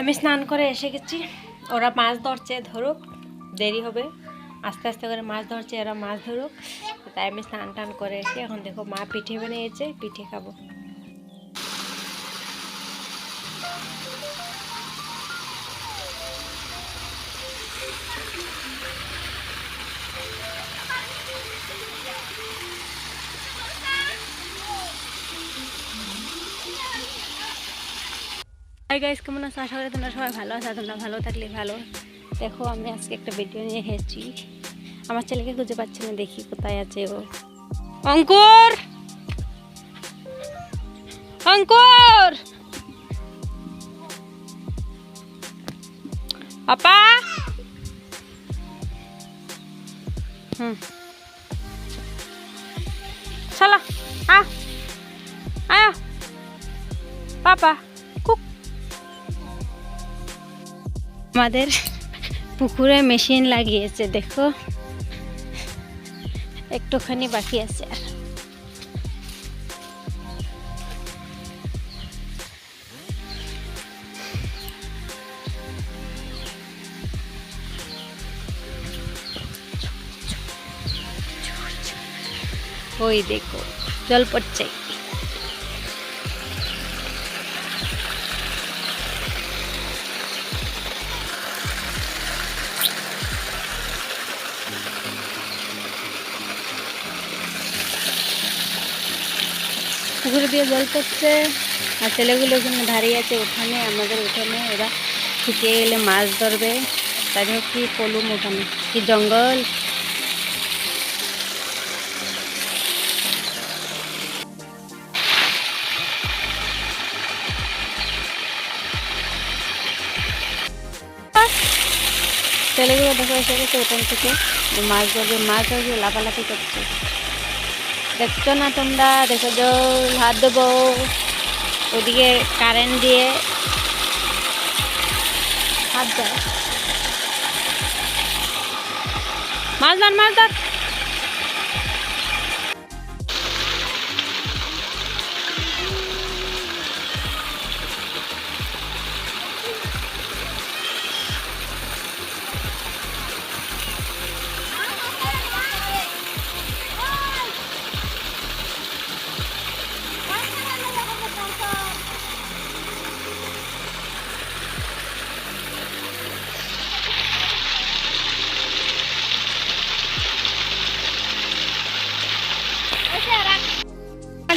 আমি স্নান করে এসে গেছি। ওরা মাছ ধরছে, ধরুক, দেরি হবে। আস্তে আস্তে করে মাছ ধরছে ওরা মাছ ধরুক। তাই আমি স্নান টান করে এসে এখন দেখো মা পিঠে বানিয়েছে, পিঠে খাব। হাই গাইস কেমন আছো? আশা করি তোমরা সবাই ভালো আছো তোমরা ভালো থাকলে ভালো। দেখো, আমি আজকে একটা ভিডিও নিয়ে এসেছি। আমার ছেলেকে খুঁজে পাচ্ছি না, দেখি কোথায় আছে ও। অঙ্কুর! অঙ্কুর! পাপা হুম। চলো আ, আয়া, পাপা। আমাদের পুকুরে মেশিন লাগিয়েছে দেখো। একটুখানি বাকি আছে আর। ওই দেখো জল পড়ছে পুকুরে দিয়ে জল পড়ছে। আর ছেলেগুলো ওখানে দাঁড়িয়ে আছে ওখানে আমাদের উঠানে। ওরা শুকিয়ে গেলে মাছ ধরবে। তাই জন্য কি পলুম ওখানে কি জঙ্গল? ছেলেগুলো দেখো, এসে গেছে ওখান থেকে। মাছ ধরবে মাছ ধরবে, লাফালাফি করছে। দেখছ না তোমরা? দেখো জল হাত দেবো ওদিকে কারেন্ট দিয়ে হাত দেয় মাছ দান মাছ ধর।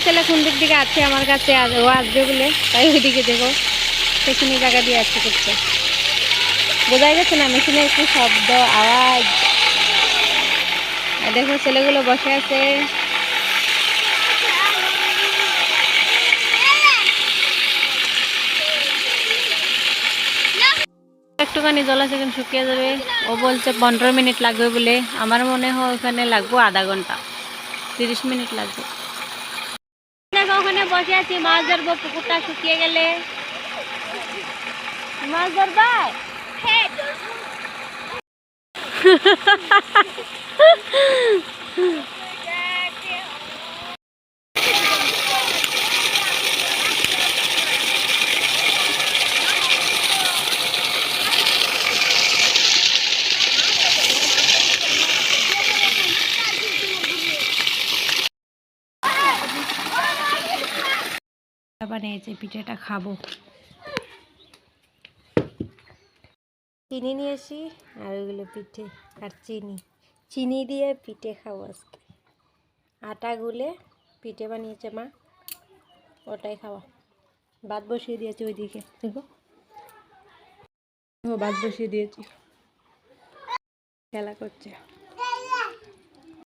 ছেলে কোন দিক আছে আমার কাছে ও আসবে বলে, তাই ওইদিকে দেখো সেখানে জায়গা দিয়ে আসতে করছে। বোঝা গেছে না, মেশিনের কি শব্দ, আওয়াজ? দেখো, ছেলেগুলো বসে আছে। একটুখানি জল আছে কিন্তু শুকিয়ে যাবে। ও বলছে, পনেরো মিনিট লাগবে বলে। আমার মনে হয় ওখানে লাগবো আধা ঘণ্টা। তিরিশ মিনিট লাগবে। দেখো ওখানে বসে আছি মাছ ধরবো পুকুরটা শুকিয়ে গেলে মাছ ধরবা বানিয়েছে পিঠেটা খাব। চিনি নিয়ে আসি, আর ওইগুলো পিঠে, আর চিনি। চিনি দিয়ে পিঠে খাব আজকে। আটা গুলে পিঠে বানিয়েছে মা, ওটাই খাওয়া ভাত বসিয়ে দিয়েছি ওইদিকে, দেখো। ভাত বসিয়ে দিয়েছি। খেলা করছে।